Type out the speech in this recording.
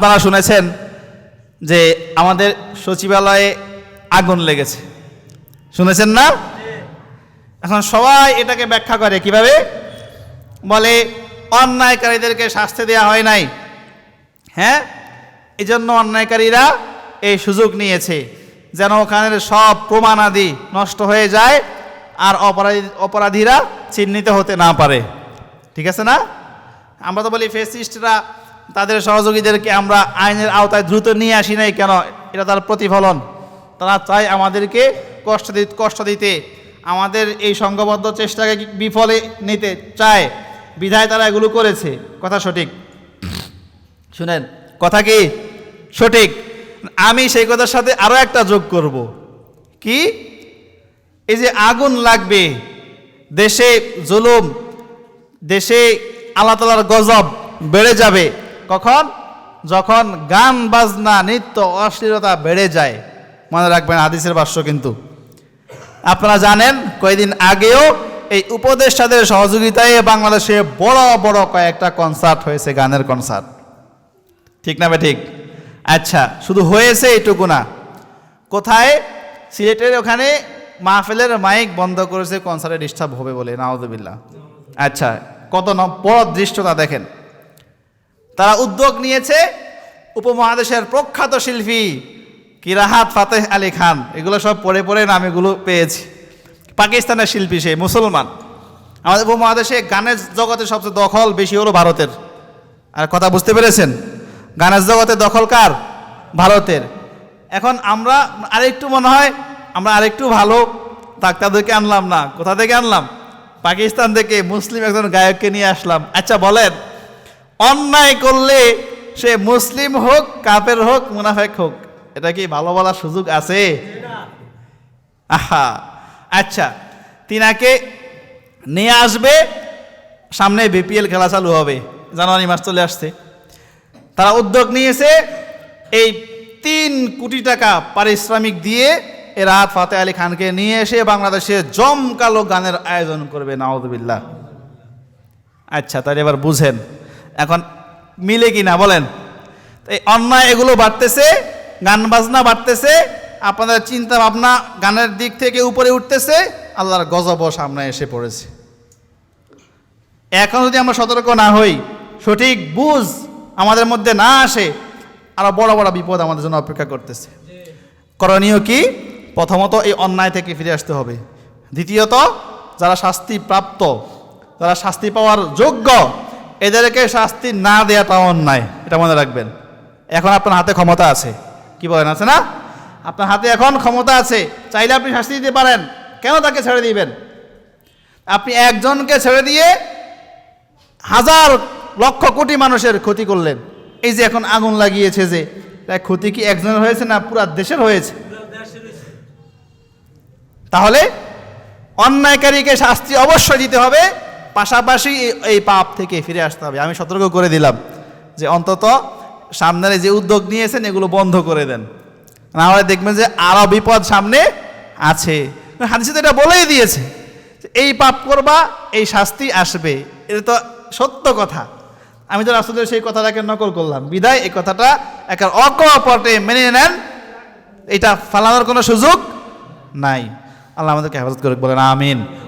আপনারা শুনেছেন যে আমাদের সচিবালয়ে আগুন লেগেছে। শুনেছেন না? এখন সবাই এটাকে ব্যাখ্যা করে। কীভাবে? বলে, অন্যায়কারীদেরকে শাস্তি দেওয়া হয় নাই। হ্যাঁ? এই জন্য অন্যায়কারীরা এই সুযোগ নিয়েছে, যেন ওখানের সব প্রমাণাদি নষ্ট হয়ে যায় আর অপরাধী, অপরাধীরা চিহ্নিত হতে না পারে। ঠিক আছে না? আমরা তো বলি ফেসিস্টরা তাদের সহযোগীদেরকে আমরা আইনের আওতায় দ্রুত নিয়ে আসি নাই কেন? এটা তার প্রতিফলন। তারা চায় আমাদেরকে কষ্ট দিতে কষ্ট দিতে। আমাদের এই সংঘবদ্ধ চেষ্টাকে বিফলে নিতে চায়। বিধায় তারা এগুলো করেছে। কথা সঠিক? শুনেন, কথা কি? সঠিক। আমি সেই কথার সাথে আরও একটা যোগ করব। কি? এই যে আগুন লাগবে, দেশে জুলুম, দেশে আল্লাহ তালার গজব বেড়ে যাবে কখন? যখন গান, বাজনা, নৃত্য, অশ্লীলতা বেড়ে যায়। মনে রাখবেন হাদিসের ভাষ্য কিন্তু। আপনারা জানেন, কয়েকদিন আগেও এই উপদেষ্টাদের সহযোগিতায় বাংলাদেশে বড় বড় কয়েকটা কনসার্ট হয়েছে, গানের কনসার্ট ঠিক না ঠিক? আচ্ছা শুধু হয়েছে এইটুকু না। কোথায়? সিলেটের ওখানে মাহফিলের মাইক বন্ধ করেছে কনসার্টে ডিস্টার্ব হবে বলে নাওদবিল্লা আচ্ছা কত বড় দৃশ্যতা দেখেন। তারা উদ্যোগ নিয়েছে উপমহাদেশের প্রখ্যাত শিল্পী কিরাহাত ফাতেহ আলী খান। এগুলো সব পড়ে পড়ে নাম এগুলো পেয়েছি। পাকিস্তানের শিল্পী সে, মুসলমান। আমাদের উপমহাদেশে গানের জগতে সবচেয়ে দখল বেশি হলো ভারতের। আর কথা বুঝতে পেরেছেন? গানের জগতে দখল কার? ভারতের। এখন আমরা আরেকটু মনে হয় আমরা আরেকটু ভালো ডাক্তারদেরকে আনলাম না। কোথা থেকে আনলাম? পাকিস্তান থেকে মুসলিম একজন গায়ককে নিয়ে আসলাম। আচ্ছা বলেন। অন্যায় করলে সে মুসলিম হোক কাপের হোক, মুনাফেক হোক। এটা কি ভালো বলার সুযোগ আছে? আহা। আচ্ছা তিনাকে নিয়ে আসবে, সামনে বিপিএল খেলা চালু হবে। জানুয়ারি মাস চলে আসছে। তারা উদ্যোগ নিয়েছে এই তিন কোটি টাকা পারিশ্রমিক দিয়ে এ রাত ফাতে আলী খানকে নিয়ে এসে বাংলাদেশে জমকালো গানের আয়োজন করবে নাওদবিল্লা আচ্ছা তাহলে এবার বুঝেন। এখন মিলে কি না বলেন? এই অন্যায় এগুলো বাড়তেছে, গান বাজনা বাড়তেছে, আপনাদের চিন্তা ভাবনা গানের দিক থেকে উপরে উঠতেছে, আল্লাহর গজব সামনে এসে পড়েছে। এখন যদি আমরা সতর্ক না হই, সঠিক বুঝ আমাদের মধ্যে না আসে, আরও বড় বড় বিপদ আমাদের জন্য অপেক্ষা করতেছে। করণীয় কি? প্রথমত এই অন্যায় থেকে ফিরে আসতে হবে। দ্বিতীয়ত, যারা শাস্তি প্রাপ্ত, যারা শাস্তি পাওয়ার যোগ্য এদেরকে শাস্তি না দেওয়াটা অন্যায়, এটা মনে রাখবেন। এখন আপনার হাতে ক্ষমতা আছে। কি বলেন, আছে না? আপনার হাতে এখন ক্ষমতা আছে, চাইলে আপনি শাস্তি দিতে পারেন। কেন তাকে ছেড়ে দিবেন? আপনি একজনকে ছেড়ে দিয়ে হাজার লক্ষ কোটি মানুষের ক্ষতি করলেন। এই যে এখন আগুন লাগিয়েছে যে তাই ক্ষতি কি একজনের হয়েছে না পুরা দেশের হয়েছে? তাহলে অন্যায়কারীকে শাস্তি অবশ্যই দিতে হবে। পাশাপাশি এই- পাপ থেকে ফিরে আসতে হবে। আমি সতর্ক করে দিলাম যে অন্তত সামনের যে উদ্যোগ নিয়েছেন, এগুলো বন্ধ করে দেন। না হলে দেখবেন যে আরও বিপদ সামনে আছে। হাদিসে তো এটা বলেই দিয়েছে এই পাপ করবা, এই শাস্তি আসবে। এটা তো সত্য কথা। আমি তো আসলে সেই কথাটাকে নকল করলাম। বিদায়, এই কথাটা একটা অকপটে মেনে নেন। এটা ফালানোর কোনো সুযোগ নাই। আল্লাহ আমাদেরকে হেফাজত করে বলেন আমিন।